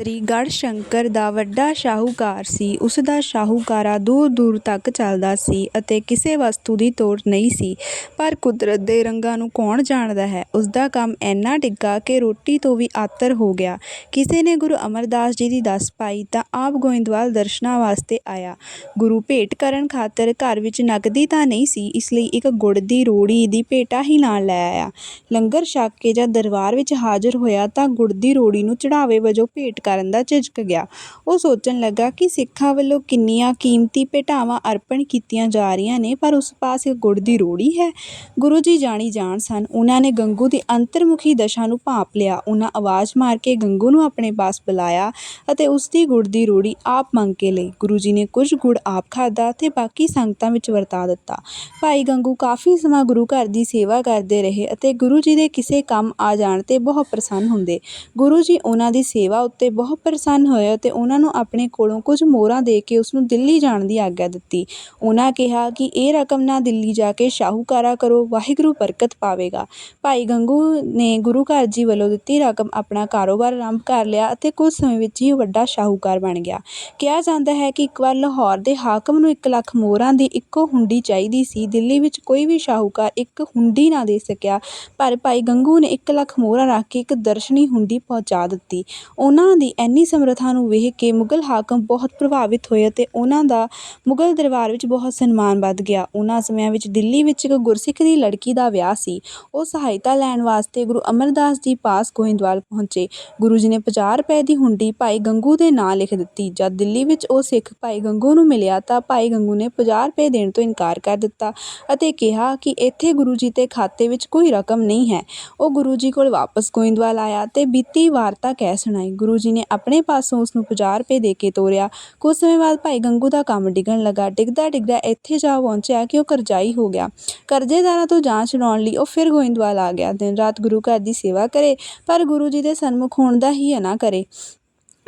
ਸ੍ਰੀ ਗੜ੍ਹਸ਼ੰਕਰ ਦਾ ਵੱਡਾ ਸ਼ਾਹੂਕਾਰ ਸੀ। ਉਸ ਦਾ ਸ਼ਾਹੂਕਾਰਾ ਦੂਰ-ਦੂਰ ਤੱਕ ਚੱਲਦਾ ਸੀ ਅਤੇ ਕਿਸੇ ਵਸਤੂ ਦੀ ਤੋੜ ਨਹੀਂ ਸੀ। ਪਰ ਕੁਦਰਤ ਦੇ ਰੰਗਾਂ ਨੂੰ ਕੌਣ ਜਾਣਦਾ ਹੈ? ਉਸ ਦਾ ਕੰਮ ਏਨਾ ਡਿੱਗਾ ਕਿ ਰੋਟੀ ਤੋਂ ਵੀ ਆਤਰ ਹੋ ਗਿਆ। ਕਿਸੇ ਨੇ ਗੁਰੂ ਅਮਰਦਾਸ ਜੀ ਦੀ ਦੱਸ ਪਾਈ ਤਾਂ ਆਪ ਗੋਇੰਦਵਾਲ ਦਰਸ਼ਨਾਂ ਵਾਸਤੇ ਆਇਆ। ਗੁਰੂ ਭੇਟ ਕਰਨ ਖਾਤਰ ਘਰ ਵਿੱਚ ਨਕਦੀ ਤਾਂ ਨਹੀਂ ਸੀ, ਇਸ ਲਈ ਇੱਕ ਗੁੜ ਦੀ ਰੋੜੀ ਦੀ ਭੇਟਾ ਹੀ ਨਾਲ ਲੈ ਆਇਆ। ਲੰਗਰ ਛਕ ਕੇ ਜਦ ਦਰਬਾਰ ਵਿੱਚ ਹਾਜ਼ਰ ਹੋਇਆ ਤਾਂ ਗੁੜ ਦੀ ਰੋੜੀ ਨੂੰ ਚੜ੍ਹਾਵੇ ਵਜੋਂ ਭੇਟ ਕਰਨ ਦਾ ਝਿਜਕ ਗਿਆ। ਉਹ ਸੋਚਣ ਲੱਗਾ ਕਿ ਸਿੱਖਾਂ ਵੱਲੋਂ ਕਿੰਨੀਆਂ ਕੀਮਤੀ ਭੇਟਾਵਾਂ ਅਰਪਣ ਕੀਤੀਆਂ ਜਾ ਰਹੀਆਂ ਨੇ, ਪਰ ਉਸ ਪਾਸ ਇੱਕ ਗੁੜ ਦੀ ਰੋੜੀ ਹੈ। ਗੁਰੂ ਜੀ ਜਾਣੀ-ਜਾਣ ਸਨ। ਉਹਨਾਂ ਨੇ ਗੰਗੂ ਦੀ ਅੰਤਰਮੁਖੀ ਦਸ਼ਾ ਨੂੰ ਭਾਂਪ ਲਿਆ। ਉਹਨਾਂ ਆਵਾਜ਼ ਮਾਰ ਕੇ ਗੰਗੂ ਨੂੰ ਆਪਣੇ ਪਾਸ ਬੁਲਾਇਆ ਅਤੇ ਉਸ ਦੀ ਗੁੜ ਦੀ ਰੋੜੀ ਆਪ ਮੰਗ ਕੇ ਲਈ। ਗੁਰੂ ਜੀ ਨੇ ਕੁਝ ਗੁੜ ਆਪ ਖਾਧਾ ਤੇ ਬਾਕੀ ਸੰਗਤਾਂ ਵਿੱਚ ਵਰਤਾ ਦਿੱਤਾ। ਭਾਈ ਗੰਗੂ ਕਾਫ਼ੀ ਸਮਾਂ ਗੁਰੂ ਘਰ ਦੀ ਸੇਵਾ ਕਰਦੇ ਰਹੇ ਅਤੇ ਗੁਰੂ ਜੀ ਦੇ ਕਿਸੇ ਕੰਮ ਆ ਜਾਣ ਤੇ ਬਹੁਤ ਪ੍ਰਸੰਨ ਹੁੰਦੇ। ਗੁਰੂ ਜੀ ਉਹਨਾਂ ਦੀ ਸੇਵਾ ਉੱਤੇ ਬਹੁਤ ਪ੍ਰਸੰਨ ਹੋਏ ਅਤੇ ਉਹਨਾਂ ਨੂੰ ਆਪਣੇ ਕੋਲੋਂ ਕੁਝ ਮੋਹਰਾਂ ਦੇ ਕੇ ਉਸ ਨੂੰ ਦਿੱਲੀ ਜਾਣ ਦੀ ਆਗਿਆ ਦਿੱਤੀ। ਉਹਨਾਂ ਕਿਹਾ ਕਿ ਇਹ ਰਕਮ ਨਾਲ ਦਿੱਲੀ ਜਾ ਕੇ ਸ਼ਾਹੂਕਾਰਾ ਕਰੋ, ਵਾਹਿਗੁਰੂ ਬਰਕਤ ਪਾਵੇਗਾ। ਭਾਈ ਗੰਗੂ ਨੇ ਗੁਰੂ ਘਰ ਜੀ ਵੱਲੋਂ ਦਿੱਤੀ ਰਕਮ ਆਪਣਾ ਕਾਰੋਬਾਰ ਆਰੰਭ ਕਰ ਲਿਆ ਅਤੇ ਕੁਝ ਸਮੇਂ ਵਿੱਚ ਹੀ ਵੱਡਾ ਸ਼ਾਹੂਕਾਰ ਬਣ ਗਿਆ। ਕਿਹਾ ਜਾਂਦਾ ਹੈ ਕਿ ਇੱਕ ਵਾਰ ਲਾਹੌਰ ਦੇ ਹਾਕਮ ਨੂੰ ਇੱਕ ਲੱਖ ਮੋਹਰਾਂ ਦੀ ਇੱਕੋ ਹੁੰਡੀ ਚਾਹੀਦੀ ਸੀ। ਦਿੱਲੀ ਵਿੱਚ ਕੋਈ ਵੀ ਸ਼ਾਹੂਕਾਰ ਇੱਕ ਹੁੰਡੀ ਨਾ ਦੇ ਸਕਿਆ, ਪਰ ਭਾਈ ਗੰਗੂ ਨੇ ਇੱਕ ਲੱਖ ਮੋਹਰਾਂ ਰੱਖ ਕੇ ਇੱਕ ਦਰਸ਼ਨੀ ਹੁੰਡੀ ਪਹੁੰਚਾ ਦਿੱਤੀ। ਉਹਨਾਂ ਦੀ ਏਨੀ ਸਮਰੱਥਾ ਨੂੰ ਵੇਖ ਕੇ ਮੁਗ਼ਲ ਹਾਕਮ ਬਹੁਤ ਪ੍ਰਭਾਵਿਤ ਹੋਏ ਅਤੇ ਉਹਨਾਂ ਦਾ ਮੁਗ਼ਲ ਦਰਬਾਰ ਵਿੱਚ ਬਹੁਤ ਸਨਮਾਨ ਵੱਧ ਗਿਆ। ਉਹਨਾਂ ਸਮਿਆਂ ਵਿੱਚ ਦਿੱਲੀ ਵਿੱਚ ਇੱਕ ਗੁਰਸਿੱਖ ਦੀ ਲੜਕੀ ਦਾ ਵਿਆਹ ਸੀ। ਉਹ ਸਹਾਇਤਾ ਲੈਣ ਵਾਸਤੇ ਗੁਰੂ ਅਮਰਦਾਸ ਜੀ ਪਾਸ ਗੋਇੰਦਵਾਲ ਪਹੁੰਚੇ। ਗੁਰੂ ਜੀ ਨੇ ਪੰਜਾਹ ਰੁਪਏ ਦੀ ਹੁੰਡੀ ਭਾਈ ਗੰਗੂ ਦੇ ਨਾਂ ਲਿਖ ਦਿੱਤੀ। ਜਦ ਦਿੱਲੀ ਵਿੱਚ ਉਹ ਸਿੱਖ ਭਾਈ ਗੰਗੂ ਨੂੰ ਮਿਲਿਆ ਤਾਂ ਭਾਈ ਗੰਗੂ ਨੇ ਪੰਜਾਹ ਰੁਪਏ ਦੇਣ ਤੋਂ ਇਨਕਾਰ ਕਰ ਦਿੱਤਾ ਅਤੇ ਕਿਹਾ ਕਿ ਇੱਥੇ ਗੁਰੂ ਜੀ ਦੇ ਖਾਤੇ ਵਿੱਚ ਕੋਈ ਰਕਮ ਨਹੀਂ ਹੈ। ਉਹ ਗੁਰੂ ਜੀ ਕੋਲ ਵਾਪਸ ਗੋਇੰਦਵਾਲ ਆਇਆ ਤੇ ਬੀਤੀ ਵਾਰਤਾ ਕਹਿ ਸੁਣਾਈ। ਗੁਰੂ ਜੀ ਨੇ ਆਪਣੇ ਪਾਸੋਂ ਉਸ ਨੂੰ ਪੰਜਾਹ ਰੁਪਏ ਦੇ ਕੇ ਤੋਰਿਆ। ਕੁਝ ਸਮੇਂ ਬਾਅਦ ਭਾਈ ਗੰਗੂ ਦਾ ਕੰਮ ਡਿੱਗਣ ਲੱਗਾ। ਡਿੱਗਦਾ-ਡਿੱਗਦਾ ਇੱਥੇ ਜਾ ਪਹੁੰਚਿਆ ਕਿ ਉਹ ਕਰਜ਼ਾਈ ਹੋ ਗਿਆ। ਕਰਜ਼ੇਦਾਰਾਂ ਤੋਂ ਜਾਂਚ ਛੁਡਾਉਣ ਲਈ ਉਹ ਫਿਰ ਗੋਇੰਦਵਾਲ ਆ ਗਿਆ। ਦਿਨ-ਰਾਤ ਗੁਰੂ ਘਰ ਦੀ ਸੇਵਾ ਕਰੇ, ਪਰ ਗੁਰੂ ਜੀ ਦੇ ਸਨਮੁਖ ਹੋਣ ਦਾ ਹੀ ਨਾ ਕਰੇ।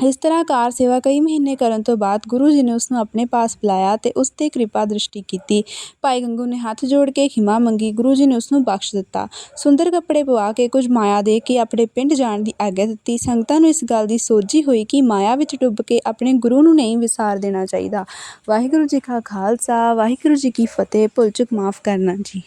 ਇਸ ਤਰ੍ਹਾਂ ਕਾਰ ਸੇਵਾ ਕਈ ਮਹੀਨੇ ਕਰਨ ਤੋਂ ਬਾਅਦ ਗੁਰੂ ਜੀ ਨੇ ਉਸ ਨੂੰ ਆਪਣੇ ਪਾਸ ਬੁਲਾਇਆ ਅਤੇ ਉਸ ਤੇ ਕਿਰਪਾ ਦ੍ਰਿਸ਼ਟੀ ਕੀਤੀ। ਭਾਈ ਗੰਗੂ ਨੇ ਹੱਥ ਜੋੜ ਕੇ ਖ਼ਿਮਾ ਮੰਗੀ। ਗੁਰੂ ਜੀ ਨੇ ਉਸ ਨੂੰ ਬਖ਼ਸ਼ ਦਿੱਤਾ। ਸੁੰਦਰ ਕੱਪੜੇ ਪਵਾ ਕੇ ਕੁਝ ਮਾਇਆ ਦੇ ਕੇ ਆਪਣੇ ਪਿੰਡ ਜਾਣ ਦੀ ਆਗਿਆ ਦਿੱਤੀ। ਸੰਗਤਾਂ ਨੂੰ ਇਸ ਗੱਲ ਦੀ ਸੋਝੀ ਹੋਈ ਕਿ ਮਾਇਆ ਵਿੱਚ ਡੁੱਬ ਕੇ ਆਪਣੇ ਗੁਰੂ ਨੂੰ ਨਹੀਂ ਵਿਸਾਰ ਦੇਣਾ ਚਾਹੀਦਾ। ਵਾਹਿਗੁਰੂ ਜੀ ਕਾ ਖ਼ਾਲਸਾ, ਵਾਹਿਗੁਰੂ ਜੀ ਕੀ ਫ਼ਤਿਹ। ਭੁੱਲ-ਚੁੱਕ ਮਾਫ਼ ਕਰਨਾ ਜੀ।